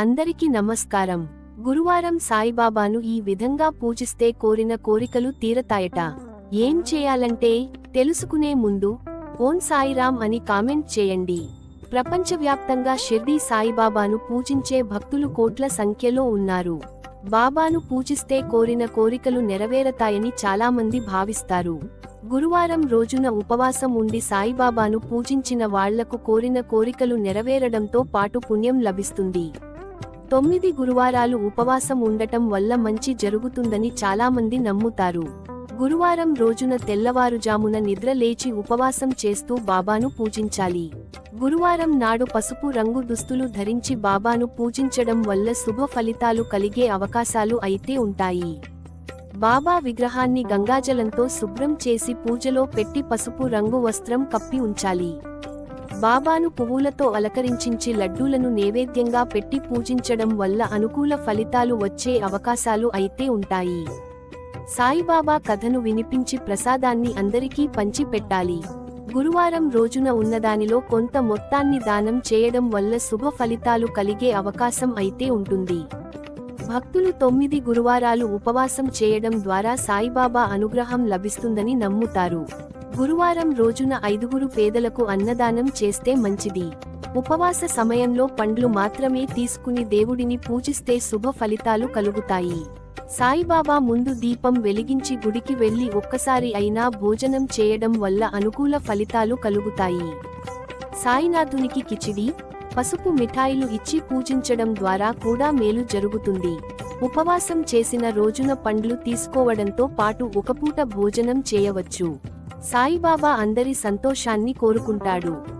అందరికీ నమస్కారం. గురువారం సాయిబాబాను ఈ విధంగా పూజిస్తే కోరిన కోరికలు తీరతాయట. ఏం చేయాలంటే తెలుసుకునే ముందు ఓన్ సాయిరాం అని కామెంట్ చేయండి. ప్రపంచవ్యాప్తంగా షిర్డీ సాయిబాబాను పూజించే భక్తులు కోట్ల సంఖ్యలో ఉన్నారు. బాబాను పూజిస్తే కోరిన కోరికలు నెరవేరతాయని చాలామంది భావిస్తారు. గురువారం రోజున ఉపవాసం ఉండి సాయిబాబాను పూజించిన వాళ్ళకు కోరిన కోరికలు నెరవేరడంతో పాటు పుణ్యం లభిస్తుంది. తొమ్మిది గురువారాలు ఉపవాసం ఉండటం వల్ల మంచి జరుగుతుందని చాలామంది నమ్ముతారు. గురువారం రోజున తెల్లవారుజామున నిద్ర లేచి ఉపవాసం చేస్తూ బాబాను పూజించాలి. గురువారం నాడు పసుపు రంగు దుస్తులు ధరించి బాబాను పూజించడం వల్ల శుభ ఫలితాలు కలిగే అవకాశాలు అయితే ఉంటాయి. బాబా విగ్రహాన్ని గంగాజలంతో శుభ్రం చేసి పూజలో పెట్టి పసుపు రంగు వస్త్రం కప్పి ఉంచాలి. బాబాను పువ్వులతో అలకరించించి లడ్డూలను నైవేద్యంగా పెట్టి పూజించడం వల్ల అనుకూల ఫలితాలు వచ్చే అవకాశాలు అయితే ఉంటాయి. సాయిబాబా కథను వినిపించి ప్రసాదాన్ని అందరికీ పంచిపెట్టాలి. గురువారం రోజున ఉన్నదానిలో కొంత మొత్తాన్ని దానం చేయడం వల్ల శుభ ఫలితాలు కలిగే అవకాశం అయితే ఉంటుంది. భక్తులు తొమ్మిది గురువారాలు ఉపవాసం చేయడం ద్వారా సాయిబాబా అనుగ్రహం లభిస్తుందని నమ్ముతారు. గురువారం రోజున ఐదుగురు పేదలకు అన్నదానం చేస్తే మంచిది. ఉపవాస సమయంలో పండ్లు మాత్రమే తీసుకుని దేవుడిని పూజిస్తే శుభ ఫలితాలు కలుగుతాయి. సాయిబాబా ముందు దీపం వెలిగించి గుడికి వెళ్ళి ఒక్కసారి అయినా భోజనం చేయడం వల్ల అనుకూల ఫలితాలు కలుగుతాయి. సాయినాథునికి కిచిడి పసుపు మిఠాయిలు ఇచ్చి పూజించడం ద్వారా కూడా మేలు జరుగుతుంది. ఉపవాసం చేసిన రోజున పండ్లు తీసుకోవడంతో పాటు ఒకపూట భోజనం చేయవచ్చు. సాయిబాబా అందరి సంతోషాన్ని కోరుకుంటాడు.